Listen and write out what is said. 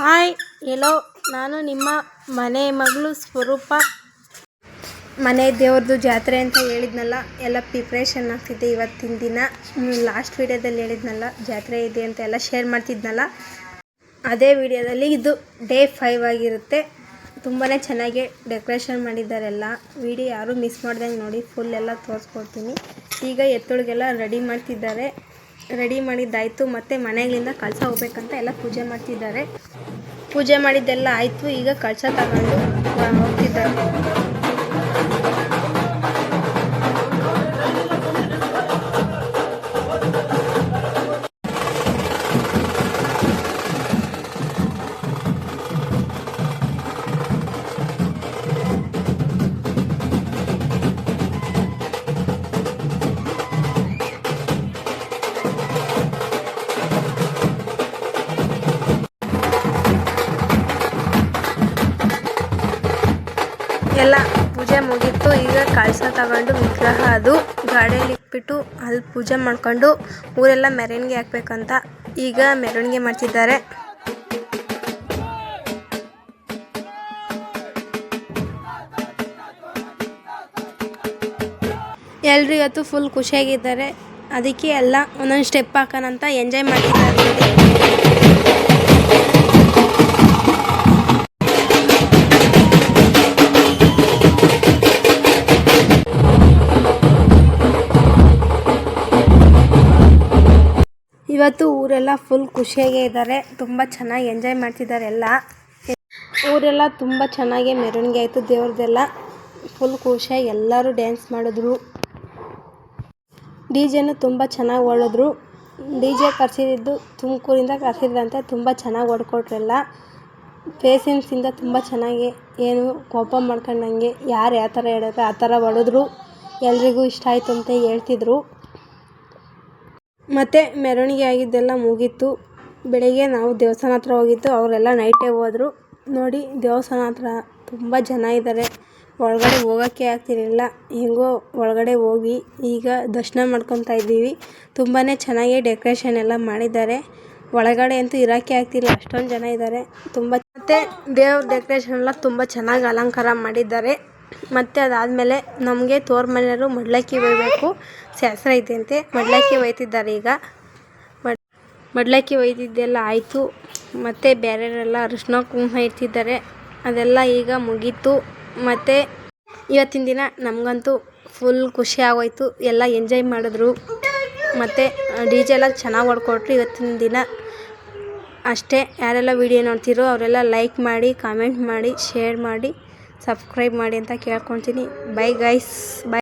Hi ಎಲ್ಲೋ ನಾನು ನಿಮ್ಮ ಮನೆ ಮಗಳು ಸ್ವರೂಪ. ಮನೆ ದೇವ್ರದ್ದು ಜಾತ್ರೆ ಅಂತ ಹೇಳಿದ್ನಲ್ಲ, ಎಲ್ಲ ಪ್ರಿಪ್ರೇಷನ್ ಆಗ್ತಿದ್ದೆ ಇವತ್ತಿನ ದಿನ. ಲಾಸ್ಟ್ ವೀಡಿಯೋದಲ್ಲಿ ಹೇಳಿದ್ನಲ್ಲ, ಜಾತ್ರೆ ಇದೆ ಅಂತ ಎಲ್ಲ ಶೇರ್ ಮಾಡ್ತಿದ್ನಲ್ಲ. ಅದೇ ವಿಡಿಯೋದಲ್ಲಿ ಇದು ಡೇ ಫೈವ್ ಆಗಿರುತ್ತೆ. ತುಂಬಾ ಚೆನ್ನಾಗಿ ಡೆಕೋರೇಷನ್ ಮಾಡಿದ್ದಾರೆ ಎಲ್ಲ ವಿಡಿಯೋ ಯಾರೂ ಮಿಸ್ ಮಾಡ್ದಂಗೆ ನೋಡಿ ಫುಲ್ ಎಲ್ಲ ತೋರಿಸ್ಕೊಡ್ತೀನಿ. ಈಗ ಎತ್ತುಳಿಗೆಲ್ಲ ರೆಡಿ ಮಾಡ್ತಿದ್ದಾರೆ. ರೆಡಿ ಮಾಡಿದ್ದಾಯಿತು, ಮತ್ತು ಮನೆಗಳಿಂದ ಕಳಸ ಹೋಗ್ಬೇಕಂತ ಎಲ್ಲ ಪೂಜೆ ಮಾಡ್ತಿದ್ದಾರೆ. ಪೂಜೆ ಮಾಡಿದ್ದೆಲ್ಲ ಆಯಿತು, ಈಗ ಕಳಸ ತಗೊಂಡು ಹೋಗ್ತಿದ್ದಾರೆ. ಎಲ್ಲ ಪೂಜೆ ಮುಗೀತು. ಈಗ ಕಳಸ ತಗೊಂಡು ವಿಗ್ರಹ ಅದು. ಗಾಡಿಯಲ್ಲಿ ಇಟ್ಬಿಟ್ಟು ಅಲ್ಲಿ ಪೂಜೆ ಮಾಡ್ಕೊಂಡು ಊರೆಲ್ಲ ಮೆರವಣಿಗೆ ಹಾಕ್ಬೇಕಂತ ಈಗ ಮೆರವಣಿಗೆ ಮಾಡ್ತಿದ್ದಾರೆ. ಎಲ್ರು ಇವತ್ತು ಫುಲ್ ಖುಷಿಯಾಗಿದ್ದಾರೆ. ಅದಕ್ಕೆ ಎಲ್ಲ ಒಂದೊಂದು ಸ್ಟೆಪ್ ಹಾಕೋಣಂತ ಎಂಜಾಯ್ ಮಾಡ್ತಿದ್ದಾರೆ. ಇವತ್ತು ಊರೆಲ್ಲ ಫುಲ್ ಖುಷಿಯಾಗೇ ಇದ್ದಾರೆ ತುಂಬ ಚೆನ್ನಾಗಿ ಎಂಜಾಯ್ ಮಾಡ್ತಿದ್ದಾರೆ ಎಲ್ಲ. ಊರೆಲ್ಲ ತುಂಬ ಚೆನ್ನಾಗಿ ಮೆರವಣಿಗೆ ಆಯಿತು ದೇವ್ರದ್ದೆಲ್ಲ. ಫುಲ್ ಖುಷಿಯಾಗಿ ಎಲ್ಲರೂ ಡ್ಯಾನ್ಸ್ ಮಾಡಿದ್ರು. ಡಿ ಜೆನೂ ತುಂಬ ಚೆನ್ನಾಗಿ ಹೊಡೆದ್ರು ಡಿ ಜೆ ಕರೆಸಿದ್ದು ತುಮಕೂರಿಂದ ಕರೆಸಿದ್ರಂತೆ ತುಂಬ ಚೆನ್ನಾಗಿ ಹೊಡ್ಕೊಟ್ರೆಲ್ಲ. ಪೇಸೆನ್ಸಿಂದ ತುಂಬ ಚೆನ್ನಾಗಿ ಏನು ಕೋಪ ಮಾಡ್ಕೊಂಡಂಗೆ ಯಾರು ಯಾವ ಥರ ಹೇಳಿದ್ರೆ ಆ ಥರ ಹೊಡೆದ್ರು. ಎಲ್ರಿಗೂ ಇಷ್ಟ ಆಯಿತು ಅಂತ ಹೇಳ್ತಿದ್ರು. ಮತ್ತು ಮೆರವಣಿಗೆ ಆಗಿದ್ದೆಲ್ಲ ಮುಗೀತು. ಬೆಳಗ್ಗೆ ನಾವು ದೇವಸ್ಥಾನ ಹತ್ರ ಹೋಗಿದ್ದು, ಅವರೆಲ್ಲ ನೈಟೇ ಹೋದ್ರು. ನೋಡಿ, ದೇವಸ್ಥಾನ ಹತ್ರ ತುಂಬ ಜನ ಇದ್ದಾರೆ ಒಳಗಡೆ ಹೋಗೋಕ್ಕೆ ಆಗ್ತಿರಲಿಲ್ಲ. ಹೆಂಗೋ ಒಳಗಡೆ ಹೋಗಿ ಈಗ ದರ್ಶನ ಮಾಡ್ಕೊತಾ ಇದ್ದೀವಿ. ತುಂಬಾ ಚೆನ್ನಾಗಿ ಡೆಕೋರೇಷನ್ ಎಲ್ಲ ಮಾಡಿದ್ದಾರೆ. ಒಳಗಡೆ ಅಂತೂ ಇರೋಕ್ಕೆ ಆಗ್ತಿಲ್ಲ ಅಷ್ಟೊಂದು ಜನ ಇದ್ದಾರೆ ತುಂಬ ಮತ್ತು ದೇವ್ರ ಡೆಕೋರೇಷನ್ ಎಲ್ಲ ತುಂಬ ಚೆನ್ನಾಗಿ ಅಲಂಕಾರ ಮಾಡಿದ್ದಾರೆ. ಮತ್ತು ಅದಾದಮೇಲೆ ನಮಗೆ ತೋರ್ ಮನೆಯವರು ಮಡ್ಲಕ್ಕಿ ಒಯ್ಬೇಕು. ಶಾಸ್ತ್ರ ಐತೆಂತೆ. ಮಡ್ಲಕ್ಕಿ ಒಯ್ತಿದ್ದಾರೆ ಈಗ. ಮಡ್, ಮಡ್ಲಕ್ಕಿ ಒಯ್ದಿದ್ದೆಲ್ಲ ಆಯಿತು. ಮತ್ತು ಬೇರೆಯವರೆಲ್ಲ ಅರಿಶಿನ ಕುಂಕುಮ ಇಡ್ತಿದ್ದಾರೆ ಅದೆಲ್ಲ ಈಗ ಮುಗೀತು. ಮತ್ತು ಇವತ್ತಿನ ದಿನ ನಮಗಂತೂ ಫುಲ್ ಖುಷಿ ಆಗೋಯ್ತು. ಎಲ್ಲ ಎಂಜಾಯ್ ಮಾಡಿದ್ರು. ಮತ್ತು ಡಿ ಜೆ ಎಲ್ಲ ಚೆನ್ನಾಗಿ ಹೊಡ್ಕೊಟ್ರು ಇವತ್ತಿನ ದಿನ. ಅಷ್ಟೇ. ಯಾರೆಲ್ಲ ವಿಡಿಯೋ ನೋಡ್ತಿರೋ ಅವರೆಲ್ಲ ಲೈಕ್ ಮಾಡಿ ಕಾಮೆಂಟ್ ಮಾಡಿ ಶೇರ್ ಮಾಡಿ. ಸಬ್ಸ್ಕ್ರೈಬ್ ಮಾಡಿ ಅಂತ ಕೇಳ್ಕೊತೀನಿ ಬೈ ಗೈಸ್ ಬೈ